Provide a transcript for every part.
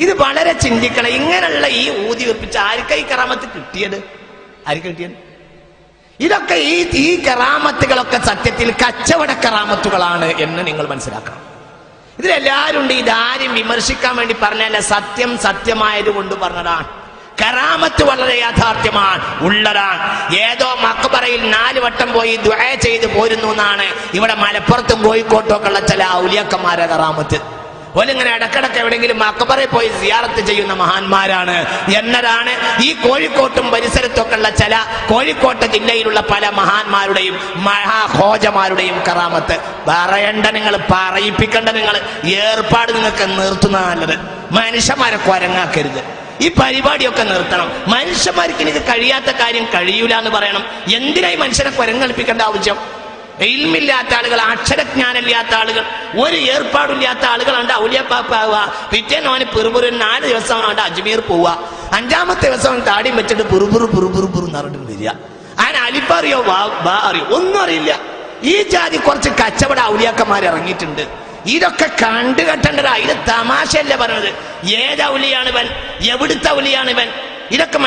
ഇത് വളരെ ചിന്തിക്കണം. ഇങ്ങനെയുള്ള ഈ ഊതി വെപ്പിച്ച് ആർക്കാ ഈ കറാമത്ത് കിട്ടിയത്? ആർക്ക് കിട്ടിയത്? ഇതൊക്കെ ഈ ഈ കറാമത്തുകളൊക്കെ സത്യത്തിൽ കച്ചവട കറാമത്തുകളാണ് എന്ന് നിങ്ങൾ മനസ്സിലാക്കണം. ഇതിലെല്ലാവരും ഉണ്ട് ഇതാരും വിമർശിക്കാൻ വേണ്ടി പറഞ്ഞല്ല സത്യം സത്യമായത് കൊണ്ട് പറഞ്ഞതാണ്. കറാമത്ത് വളരെ യാഥാർത്ഥ്യമാണ്. ഉള്ളതാണ്. ഏതോ മക്കബറയിൽ നാല് വട്ടം പോയി ദ്വയ ചെയ്ത് പോരുന്നു എന്നാണ്. ഇവിടെ മലപ്പുറത്തും കോഴിക്കോട്ടും ഒക്കെ ഉള്ള ചില ഔലിയക്കന്മാരെ കറാമത്ത്. ഓലിങ്ങനെ ഇടക്കിടക്ക് എവിടെയെങ്കിലും മക്കബറയിൽ പോയി സിയാറത്ത് ചെയ്യുന്ന മഹാന്മാരാണ്. എന്നതാണ് ഈ കോഴിക്കോട്ടും പരിസരത്തൊക്കെ ഉള്ള ചില കോഴിക്കോട്ട് ജില്ലയിലുള്ള പല മഹാന്മാരുടെയും മഹാഹോജമാരുടെയും കറാമത്ത്. പറയണ്ട നിങ്ങൾ പറയിപ്പിക്കേണ്ട നിങ്ങൾ. ഏർപ്പാട് നിങ്ങൾക്ക് നിർത്തുന്ന നല്ലത്. മനുഷ്യന്മാരെ കുരങ്ങാക്കരുത് ഈ പരിപാടിയൊക്കെ നിർത്തണം. മനുഷ്യന്മാർക്ക് എനിക്ക് കഴിയാത്ത കാര്യം കഴിയൂല എന്ന് പറയണം. എന്തിനായി മനുഷ്യനെ കൊരങ്ങളിപ്പിക്കേണ്ട ആവശ്യം? ഇൽമില്ലാത്ത ആളുകൾ അക്ഷരജ്ഞാനമില്ലാത്ത ആളുകൾ ഒരു ഏർപ്പാടില്ലാത്ത ആളുകളുണ്ട് ഔലിയപ്പാപ്പാവുക. പിറ്റേന്ന് അവന് പെറുപുറു നാല് ദിവസം അവന്റെ അജ്മീർ പോവുക. അഞ്ചാമത്തെ ദിവസം താടിയും വെച്ചിട്ട് പുറുപുറു പുറുപുറു പുറു നടന്നിട്ട് വരിക. അവൻ അലിപ്പ അറിയോ ബാ അറിയോ? ഒന്നും അറിയില്ല. ഈ ജാതി കുറച്ച് കച്ചവട ഔലിയാക്കന്മാർ ഇറങ്ങിയിട്ടുണ്ട്. ഇതൊക്കെ കണ്ടു കെട്ടേണ്ടതാ. ഇത് തമാശയല്ല പറഞ്ഞത്. ഏത് ഔലിയാണ് ഇവൻ? എവിടുത്തെ ഔലിയാണ് ഇവൻ? ഇതൊക്കെ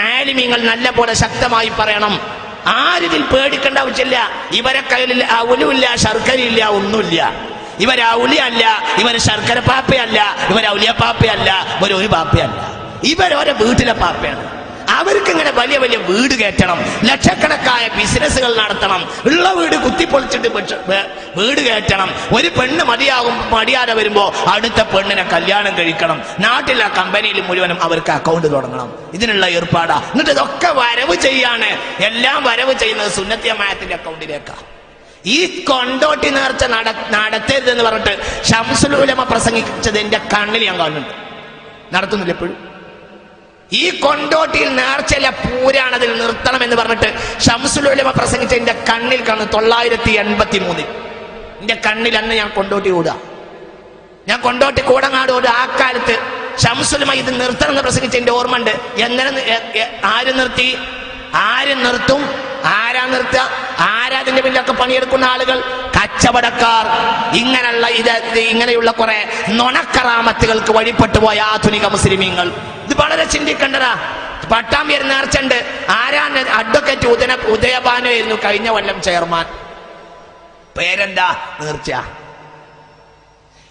ആലിമീങ്ങൾ നല്ല പോലെ ശക്തമായി പറയണം. ആരിതിൽ പേടിക്കേണ്ട ആവശ്യമില്ല. ഇവരെ കയ്യിൽ അവലുമില്ല ശർക്കരയില്ല ഒന്നുമില്ല. ഇവർ ഔലിയല്ല ഇവർ ശർക്കര പാപ്പയല്ല ഇവർ ഔലിയ പാപ്പയല്ല ഇവർ ഒരു പാപ്പയല്ല. ഇവരോരെ വീട്ടിലെ പാപ്പയാണ്. അവർക്ക് ഇങ്ങനെ വലിയ വലിയ വീട് കയറ്റണം ലക്ഷക്കണക്കായ ബിസിനസ്സുകൾ നടത്തണം ഉള്ള വീട് കുത്തിപ്പൊളിച്ചിട്ട് വീട് കയറ്റണം. ഒരു പെണ്ണ് മതിയാകും മടിയാതെ വരുമ്പോ അടുത്ത പെണ്ണിനെ കല്യാണം കഴിക്കണം. നാട്ടിലെ കമ്പനിയിൽ മുഴുവനും അവർക്ക് അക്കൗണ്ട് തുടങ്ങണം. ഇതിനുള്ള ഏർപ്പാടാ. എന്നിട്ട് ഇതൊക്കെ വരവ് ചെയ്യാണ്. എല്ലാം വരവ് ചെയ്യുന്നത് സുന്നത്യമായത്തിന്റെ അക്കൗണ്ടിലേക്കാണ് ഈ കൊണ്ടോട്ടി നേർച്ച നട നടത്തരുതെന്ന് പറഞ്ഞിട്ട് ഷംസുലുലമ പ്രസംഗിച്ചത് എന്റെ കണ്ണിൽ ഞാൻ കാണുന്നുണ്ട്. നടത്തുന്നില്ല എപ്പോഴും. ഈ കൊണ്ടോട്ടിയിൽ നേർച്ചയില്ല പൂരാണതിൽ നിർത്തണം എന്ന് പറഞ്ഞിട്ട് ഷംസുലുലമ പ്രസംഗിച്ച എന്റെ കണ്ണിൽ കണ്ണ് തൊള്ളായിരത്തി എൺപത്തി മൂന്നിൽ എന്റെ കണ്ണിൽ അന്ന് ഞാൻ കൊണ്ടോട്ടി ഓടുക. ഞാൻ കൊണ്ടോട്ടി കൂടങ്ങാട് ഓടുക ആ കാലത്ത് ഷംസുലമ ഇത് നിർത്തണം എന്ന് പ്രസംഗിച്ച എന്റെ ഓർമ്മ ഉണ്ട് എങ്ങനെ ആര് നിർത്തി? ആര് നിർത്തും? ആരാ നിർത്തുക? ആരാതിന്റെ പിന്നിലൊക്കെ പണിയെടുക്കുന്ന ആളുകൾ? കച്ചവടക്കാർ ഇങ്ങനെയുള്ള ഇത് ഇങ്ങനെയുള്ള കുറെ നുണക്കറാമത്തുകൾക്ക് വഴിപ്പെട്ടു പോയ ആധുനിക മുസ്ലിമീങ്ങൾ. ഇത് വളരെ ചിന്തിക്കേണ്ടതാ. പട്ടാമ്പിയർ നേർച്ചുണ്ട് ആരാ അഡ്വക്കേറ്റ് ഉദയ ഉദയഭാനു കഴിഞ്ഞ കൊല്ലം ചെയർമാൻ പേരെന്താ? നേർച്ച.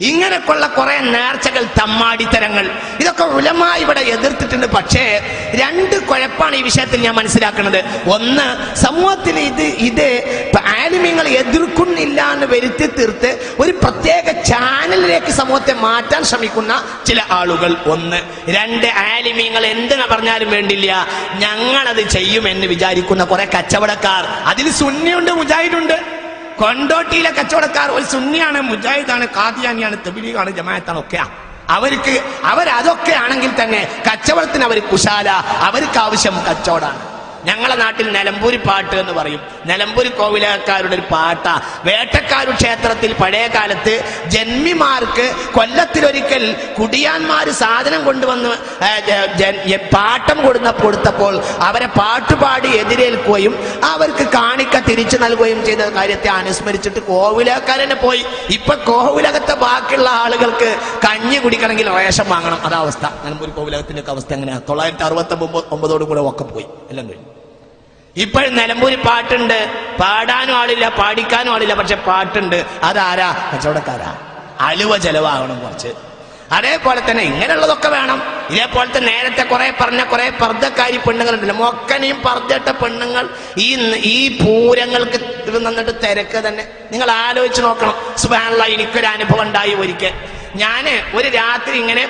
ഇങ്ങനെയൊക്കെയുള്ള കുറെ നേർച്ചകൾ തമ്മാടിത്തരങ്ങൾ ഇതൊക്കെ ഉലമ ഇവിടെ എതിർത്തിട്ടുണ്ട്. പക്ഷേ രണ്ട് കുഴപ്പമാണ് ഈ വിഷയത്തിൽ ഞാൻ മനസ്സിലാക്കുന്നത്. ഒന്ന് സമൂഹത്തിൽ ഇത് ഇത് ആലിമ്യങ്ങൾ എതിർക്കുന്നില്ല എന്ന് വരുത്തി തീർത്ത് ഒരു പ്രത്യേക ചാനലിലേക്ക് സമൂഹത്തെ മാറ്റാൻ ശ്രമിക്കുന്ന ചില ആളുകൾ. ഒന്ന് രണ്ട് ആലിമ്യങ്ങൾ എന്തിനാ പറഞ്ഞാലും വേണ്ടില്ല. ഞങ്ങളത് ചെയ്യുമെന്ന് വിചാരിക്കുന്ന കുറെ കച്ചവടക്കാർ. അതിൽ സുന്നിയുണ്ട് മുജാഹിദുണ്ട്. കൊണ്ടോട്ടിയിലെ കച്ചവടക്കാർ ഒരു സുന്നിയാണ് മുജാഹിദാണ് കാദിയാനിയാണ് തെബിലിയാണ് ജമായത്താണ് ഒക്കെയാ അവർക്ക് അവരതൊക്കെ ആണെങ്കിൽ തന്നെ കച്ചവടത്തിന് അവർ കുശാല അവർക്ക് ആവശ്യം കച്ചവടമാണ്. ഞങ്ങളെ നാട്ടിൽ നിലമ്പൂരി പാട്ട് എന്ന് പറയും. നിലമ്പൂരി കോവിലക്കാരുടെ ഒരു പാട്ടാ. വേട്ടക്കാരു ക്ഷേത്രത്തിൽ പഴയ കാലത്ത് ജന്മിമാർക്ക് കൊല്ലത്തിലൊരിക്കൽ കുടിയാന്മാർ സാധനം കൊണ്ടുവന്ന് പാട്ടം കൊടുന്ന കൊടുത്തപ്പോൾ അവരെ പാട്ടുപാടി എതിരേൽക്കുകയും അവർക്ക് കാണിക്ക തിരിച്ചു നൽകുകയും ചെയ്ത കാര്യത്തെ അനുസ്മരിച്ചിട്ട് കോവിലക്കാരനെ പോയി. ഇപ്പൊ കോവിലകത്തെ ബാക്കിയുള്ള ആളുകൾക്ക് കഞ്ഞി കുടിക്കണമെങ്കിൽ റേഷൻ വാങ്ങണം. അതാ അവസ്ഥ. നിലമ്പൂർ കോവിലകത്തിന്റെ അവസ്ഥ എങ്ങനെയാ? തൊള്ളായിരത്തി അറുപത്തി ഒമ്പതോടും കൂടെ ഒക്കെ പോയി. എല്ലാം കഴിഞ്ഞു. ഇപ്പോഴും നിലമ്പൂരി പാട്ടുണ്ട്. പാടാനും ആളില്ല പാടിക്കാനും ആളില്ല പക്ഷെ പാട്ടുണ്ട്. അതാരാ? കച്ചവടക്കാരാ. അലുവ ചെലവാകണം കുറച്ച്. അതേപോലെ തന്നെ ഇങ്ങനെയുള്ളതൊക്കെ വേണം. ഇതേപോലത്തെ നേരത്തെ കുറെ പറഞ്ഞ കുറെ പർദ്ധക്കാരി പെണ്ണുങ്ങളുണ്ടല്ലോ. മൊക്കനെയും പർദ്ധട്ട പെണ്ണുങ്ങൾ ഈ ഈ പൂരങ്ങൾക്ക് നിന്നിട്ട് തിരക്ക് തന്നെ. നിങ്ങൾ ആലോചിച്ച് നോക്കണം. സുബാനുള്ള എനിക്കൊരു അനുഭവം ഉണ്ടായി ഒരിക്കൽ. ഞാൻ ഒരു രാത്രി ഇങ്ങനെ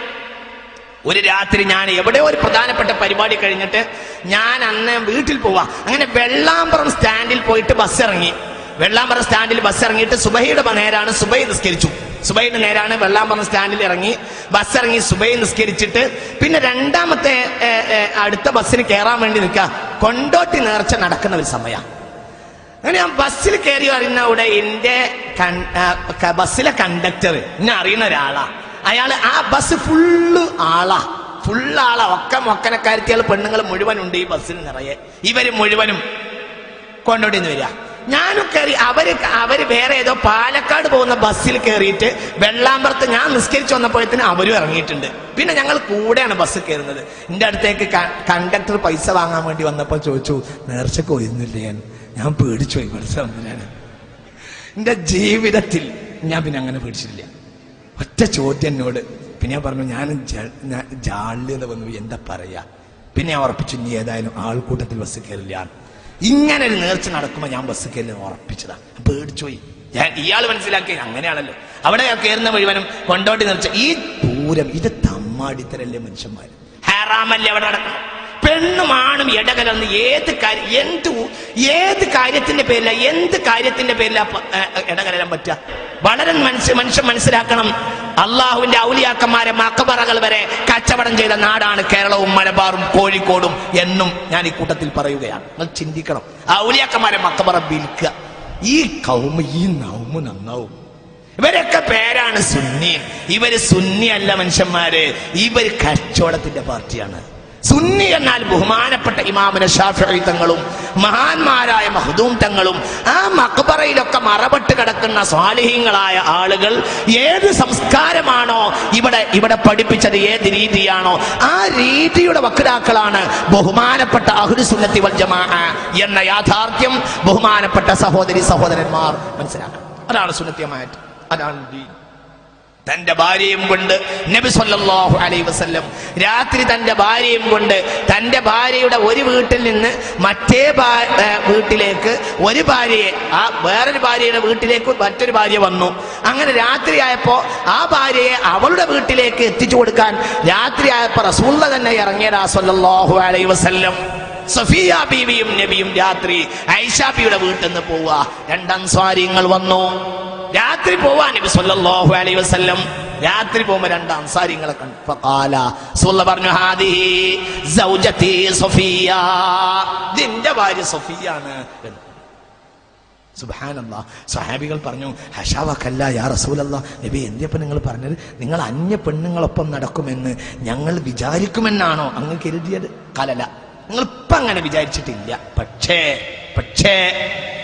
ഒരു രാത്രി ഞാൻ എവിടെ ഒരു പ്രധാനപ്പെട്ട പരിപാടി കഴിഞ്ഞിട്ട് ഞാൻ അന്ന് വീട്ടിൽ പോവാ. അങ്ങനെ വെള്ളാമ്പറം സ്റ്റാൻഡിൽ പോയിട്ട് ബസ് ഇറങ്ങി വെള്ളാമ്പറം സ്റ്റാൻഡിൽ ബസ് ഇറങ്ങിയിട്ട് സുബൈയുടെ നേരാണ് സുബൈ നിസ്കരിച്ചു. സുബൈയുടെ നേരാണ് വെള്ളാമ്പറം സ്റ്റാൻഡിൽ ഇറങ്ങി. ബസ് ഇറങ്ങി സുബൈ നിസ്കരിച്ചിട്ട് പിന്നെ രണ്ടാമത്തെ അടുത്ത ബസ്സിന് കയറാൻ വേണ്ടി നിൽക്കുക കൊണ്ടോട്ടി നേർച്ച നടക്കുന്ന ഒരു സമയമാണ് അങ്ങനെ ഞാൻ ബസ്സിൽ കയറി അറിയുന്ന അവിടെ എന്റെ ക- ബസ്സിലെ കണ്ടക്ടർ എന്നെ അറിയുന്ന ഒരാളാ. അയാൾ ആ ബസ് ഫുള്ള് ആളാ. ഫുള്ള് ആളാ. ഒക്കെ മൊക്കനക്കാരത്തിയാൾ പെണ്ണുങ്ങൾ മുഴുവൻ ഉണ്ട് ഈ ബസ്സിൽ നിറയെ. ഇവർ മുഴുവനും കൊണ്ടോടിന്ന് വരിക. ഞാനും കയറി അവർ അവർ വേറെ ഏതോ പാലക്കാട് പോകുന്ന ബസ്സിൽ കയറിയിട്ട് വെള്ളാമ്പറത്ത് ഞാൻ നിസ്കരിച്ചു വന്നപ്പോഴത്തേന് അവരും ഇറങ്ങിയിട്ടുണ്ട്. പിന്നെ ഞങ്ങൾ കൂടെയാണ് ബസ് കയറുന്നത്. എന്റെ അടുത്തേക്ക് കണ്ടക്ടർ പൈസ വാങ്ങാൻ വേണ്ടി വന്നപ്പോൾ ചോദിച്ചു നേർച്ചക്ക് ഒഴുന്നില്ലേ ഞാൻ ഞാൻ പേടിച്ചു പോയി. പൈസ വന്നില്ലാണ് എന്റെ ജീവിതത്തിൽ ഞാൻ പിന്നെ അങ്ങനെ പേടിച്ചിട്ടില്ല. ഒറ്റ ചോദ്യം എന്നോട്. പിന്നെ ഞാൻ പറഞ്ഞു ഞാൻ ജാള്യത വന്നു. എന്താ പറയാ? പിന്നെ ഞാൻ ഉറപ്പിച്ചു നീ ഏതായാലും ആൾക്കൂട്ടത്തിൽ ബസ് കയറില്ല. ഇങ്ങനെ ഒരു നേർച്ച നടക്കുമ്പോൾ ഞാൻ ബസ് കയറി ഉറപ്പിച്ചതാ. പേടിച്ചോയി ഞാൻ ഇയാൾ മനസ്സിലാക്കി അങ്ങനെയാണല്ലോ. അവിടെ കയറുന്ന മുഴുവനും കൊണ്ടോട്ടി നിർച്ച ഈ പൂരം ഇത് തമ്മാടിത്തരല്ലേ മനുഷ്യന്മാർ ഹാറാമല്ലേ അവിടെ നടക്കണം പെണ്ണും ആണും ഇടകലർന്ന് ഏത് കാര്യം എന്ത് ഏത് കാര്യത്തിന്റെ പേരില എന്ത് കാര്യത്തിന്റെ പേരില ഇടകലരാൻ പറ്റുക? വളരെ മനുഷ്യ മനുഷ്യൻ മനസ്സിലാക്കണം. അള്ളാഹുവിന്റെ ഔലിയാക്കന്മാരെ മക്കബറകൾ വരെ കച്ചവടം ചെയ്ത നാടാണ് കേരളവും മലബാറും കോഴിക്കോടും എന്നും ഞാൻ ഈ കൂട്ടത്തിൽ പറയുകയാണ്. നിങ്ങൾ ചിന്തിക്കണം. ആ ഔലിയാക്കന്മാരെ മക്കബറ വിൽക്കുക. ഈ കൗമ ഈ നൗമ നന്നാവും. ഇവരൊക്കെ പേരാണ് സുന്നി. ഇവർ സുന്നി അല്ല മനുഷ്യന്മാര്. ഇവർ കച്ചവടത്തിന്റെ പാർട്ടിയാണ്. സുന്നി എന്നാൽ ബഹുമാനപ്പെട്ട ഇമാമിന് ഷാഫി തങ്ങളും മഹാന്മാരായ മഹദൂം തങ്ങളും ആ മക്ബറയിലൊക്കെ മറപെട്ട് കിടക്കുന്ന സ്വാലിഹീങ്ങളായ ആളുകൾ ഏത് സംസ്കാരമാണോ ഇവിടെ ഇവിടെ പഠിപ്പിച്ചത് ഏത് രീതിയാണോ ആ രീതിയുടെ വക്താക്കളാണ് ബഹുമാനപ്പെട്ട അഹുരു സുന്നത്തി വൽ ജമാ എന്ന യാഥാർത്ഥ്യം ബഹുമാനപ്പെട്ട സഹോദരി സഹോദരന്മാർ മനസ്സിലാക്കണം. അതാണ് സുന്നത്യമായിട്ട്. അതാണ് തന്റെ ഭാര്യയും കൊണ്ട് നബി സല്ലല്ലാഹു അലൈഹി വസല്ലം രാത്രി തന്റെ ഭാര്യയും കൊണ്ട് തന്റെ ഭാര്യയുടെ ഒരു വീട്ടിൽ നിന്ന് മറ്റേ വീട്ടിലേക്ക് ഒരു ഭാര്യയെ ആ വേറൊരു ഭാര്യയുടെ വീട്ടിലേക്ക് മറ്റൊരു ഭാര്യ വന്നു. അങ്ങനെ രാത്രിയായപ്പോ ആ ഭാര്യയെ അവളുടെ വീട്ടിലേക്ക് എത്തിച്ചു കൊടുക്കാൻ രാത്രിയായപ്പോ റസൂള്ള തന്നെ ഇറങ്ങിയതാ സല്ലല്ലാഹു അലൈഹി വസല്ലം. സഫിയ ബീവിയും നബിയും രാത്രി ഐഷാബിയുടെ വീട്ടിൽ നിന്ന് പോവുക. രണ്ടാം രണ്ടൻസ്വാരിങ്ങൾ വന്നു. രാത്രി പോവാൻ നബി സല്ലല്ലാഹു അലൈഹി വസല്ലം. രാത്രി പോകുമ്പോ രണ്ട് അൻസാരിങ്ങളെ കണ്ടു. പറഞ്ഞു ഹാദിഹി സൗജതി സഫിയ. ഇതിന്റെ ഭാര്യ സഫിയാണ് എന്ന്. സുബാനല്ലാ സഹാബികൾ പറഞ്ഞു ഹഷാവക്കല്ല യാ റസൂലല്ല. നബി എന്തിയപ്പോ നിങ്ങൾ പറഞ്ഞത്? നിങ്ങൾ അന്യ പെണ്ണുങ്ങളൊപ്പം നടക്കുമെന്ന് ഞങ്ങൾ വിചാരിക്കുമെന്നാണോ അങ്ങ് കരുതിയത്? കലല നിങ്ങൾ ഇപ്പൊ അങ്ങനെ വിചാരിച്ചിട്ടില്ല. പക്ഷേ പക്ഷേ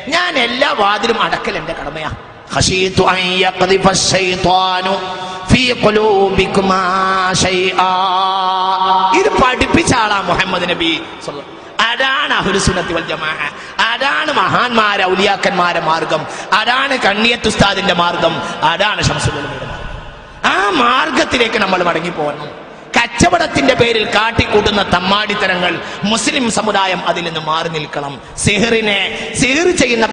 ഞാൻ എല്ലാ വാതിലും അടക്കൽ എന്റെ കടമയാ. خشيت أن يقذف الشيطان في قلوبكما شيئا ഇത് പഠിപ്പിച്ച ആളാ മുഹമ്മദ് നബി സ്വല്ലല്ലാഹു അതാണ് അഹുലുസുന്നത്തി വൽ ജമാ അതാണ് മഹാന്മാരെ ഔലിയാക്കന്മാരെ മാർഗം അതാണ് കണ്ണിയത്തുസ്താദിന്റെ മാർഗം അതാണ് ഷംസുലയുടെ മാർഗം ആ മാർഗത്തിലേക്ക് നമ്മൾ മടങ്ങി പോകണം കച്ചവടത്തിന്റെ പേരിൽ കാട്ടിക്കൂട്ടുന്ന തമ്മാടിത്തരങ്ങൾ മുസ്ലിം സമുദായം അതിൽ നിന്ന് മാറി നിൽക്കണം സിഹറിനെ സിഹർ ചെയ്യുന്ന